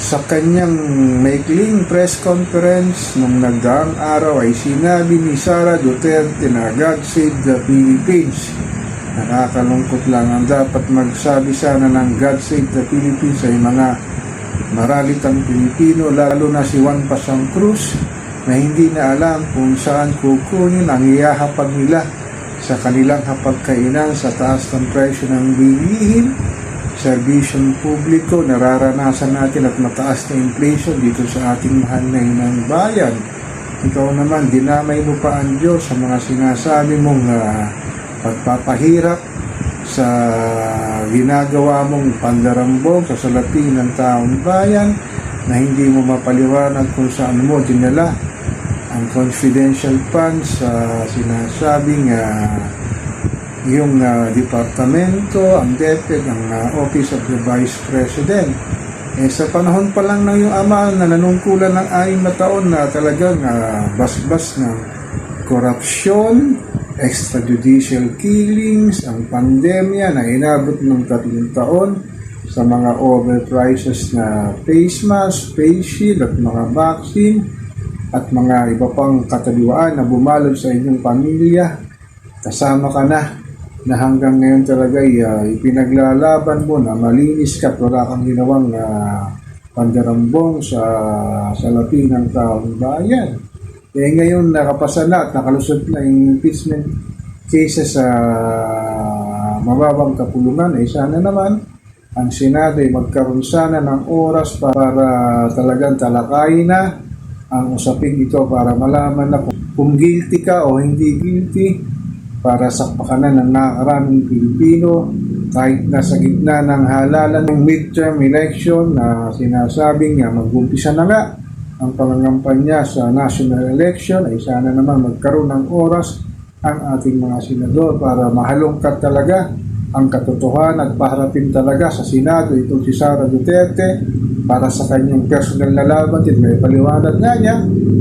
Sa kanyang maikling press conference nung nagdaang araw ay sinabi ni Sara Duterte na God save the Philippines. Nakakalungkot lang ang dapat magsabi sana ng God save the Philippines ay mga maralitang Pilipino lalo na si Juan Pasang Cruz na hindi na alam kung saan kukunin ang iyahapag nila sa kanilang hapagkainan sa taas ng presyo ng bilihin serbisyong publiko, nararanasan natin at mataas na inflation dito sa ating mahal na inang bayan. Ikaw naman, dinamay mo pa ang Diyos sa mga sinasabi mong ah, pagpapahirap sa ginagawa mong pandarambog sa salapi ng taong bayan na hindi mo mapaliwanag kung saan mo dinala ang confidential funds sa sinasabing ah, yung ah, departamento, ang DepEd, ang ah, Office of the Vice President. Eh, sa panahon pa lang ng yung ama na nanungkulan ng anim na taon na talagang ah, basbas ng korupsyon, extrajudicial killings, ang pandemya na inabot ng tatlong taon sa mga overprices na face mask, face shield at mga vaccine at mga iba pang kataliwaan na bumalog sa inyong pamilya kasama ka na na hanggang ngayon talaga ay ah, ipinaglalaban mo na malinis ka at wala kang ginawang uh, pandarambong sa salapi ng taong bayan. Eh ngayon nakapasa na at nakalusot na yung impeachment cases sa mababang kapulungan. Eh sana naman ang Senado ay magkaroon sana ng oras para talagang talakayin na ang usapin ito para malaman na kung guilty ka o hindi guilty para sa pakanan ng nakaraming Pilipino kahit nasa gitna ng halalan ng midterm election na sinasabing nga mag-umpisa na nga ang pangangampanya sa national election ay sana naman magkaroon ng oras ang ating mga senador para mahalongkat talaga ang katotohanan at paharapin talaga sa Senado itong si Sara Duterte para sa kanyang personal na laban. At may paliwanag nga niya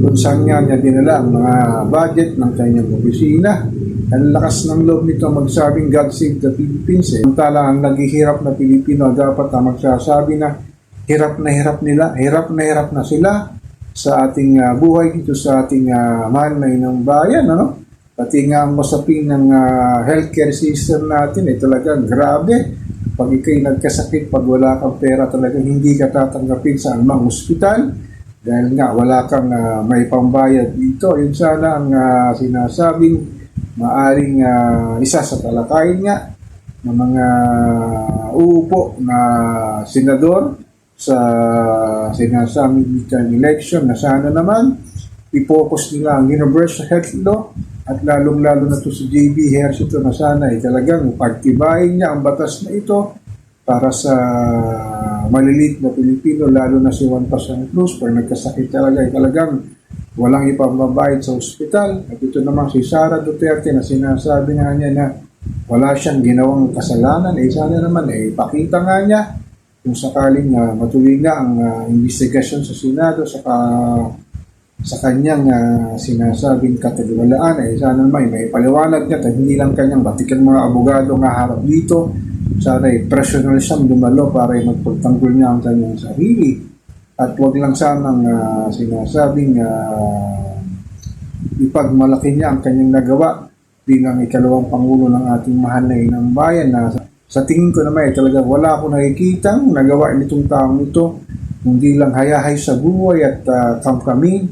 kung saan niya dinala ang mga budget ng kanyang opisina ang lakas ng loob nito magsabing God save the Philippines. Eh. Samantala ang naghihirap na Pilipino dapat ang magsasabi na hirap na hirap nila, hirap na hirap na sila sa ating ah, buhay dito sa ating uh, mahal na inang bayan. Ano? Pati nga ang masaping ng ah, healthcare system natin ay talagang grabe. Pag ikay nagkasakit, pag wala kang pera, talagang hindi ka tatanggapin sa anumang ospital dahil nga wala kang ah, may pambayad dito. Yun sana ang ah, sinasabing maaring ah, isa sa talakayin nga ng mga uupo na senador sa sinasabing election na sana naman i-focus nila ang universal health law at lalong-lalo na to si JB Hersito na sana ay talagang pagtibayin niya ang batas na ito para sa malilit na Pilipino lalo na si Juan Pasang Cruz pag nagkasakit talaga ay talagang walang ipambabayad sa ospital. At ito naman si Sara Duterte na sinasabi nga niya na wala siyang ginawang kasalanan. Eh sana naman eh ipakita nga niya kung sakaling uh, matuloy nga ang uh, investigasyon sa Senado sa sa kanyang uh, sinasabing katagawalaan eh sana naman may paliwanag niya at hindi lang kanyang batikan mga abogado nga harap dito sana eh personal siyang dumalo para eh, magpagtanggol niya ang kanyang sarili at wag lang sanang uh, sinasabing uh, ipagmalaki niya ang kanyang nagawa bilang ikalawang pangulo ng ating mahal na inang bayan. Na sa tingin ko naman eh, talaga wala akong nakikita nagawa nitong taong ito. Hindi lang hayahay sa buhay at uh, kamkami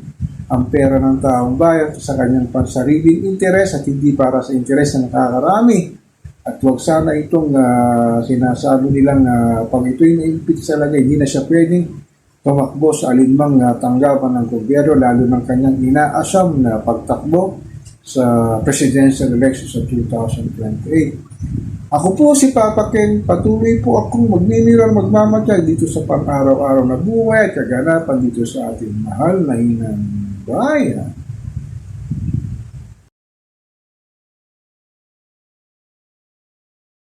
ang pera ng taong bayan sa kanyang pansariling interes at hindi para sa interes na nakakarami. At wag sana itong uh, sinasabi nilang uh, pag ito'y na-impeach talaga hindi na siya pwedeng tumakbo sa alinmang uh, tanggapan ng gobyerno lalo ng kanyang inaasam na pagtakbo sa presidential election sa 2028. Ako po si Papa Ken, patuloy po akong magninirang magmamatay dito sa pang-araw-araw na buhay at kaganapan dito sa ating mahal na inang bayan.